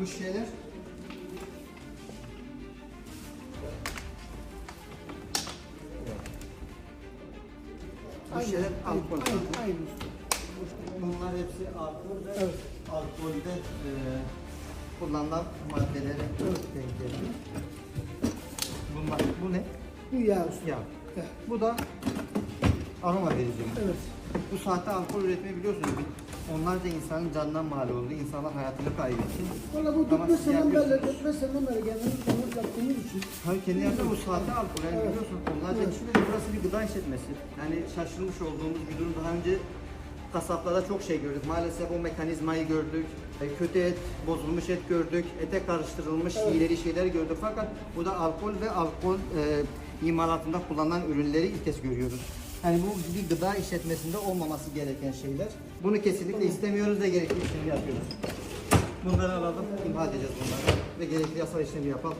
Bu şeyler Bu şeyler alkol. Aynı, aynı usta. Bunlar hepsi alkol ve Evet. alkolde e, kullanılan maddeleri denk geliyor. Bunlar, bu ne? Bu yağ usta. Yağ. Evet. Bu da aroma verici. Evet. Bu saatte alkol üretmeyi biliyorsunuz. Onlarca insanın canından mal oldu. İnsanlar hayatını kaybetti. Valla bu Ama 45 siz seneden beri. 45 seneden beri kendimiz yaptığımız için. Tabii kendi yaptığı bu saatte alkol. Yani Evet. biliyorsun onlarca Evet. kişi de burası bir gıda işletmesi. Yani şaşırmış olduğumuz bir durum. Daha önce kasaplarda çok şey gördük. Maalesef o mekanizmayı gördük. E, Kötü et, bozulmuş et gördük. Ete karıştırılmış Evet. ileri şeyler gördük. Fakat bu da alkol ve alkol e, imalatında kullanılan ürünleri ilk kez görüyoruz. Yani bu bir gıda işletmesinde olmaması gereken şeyler. Bunu kesinlikle istemiyoruz ve gerekli işlemi yapıyoruz. Bunları alalım, imha edeceğiz bunları ve gerekli yasal işlemi yapalım.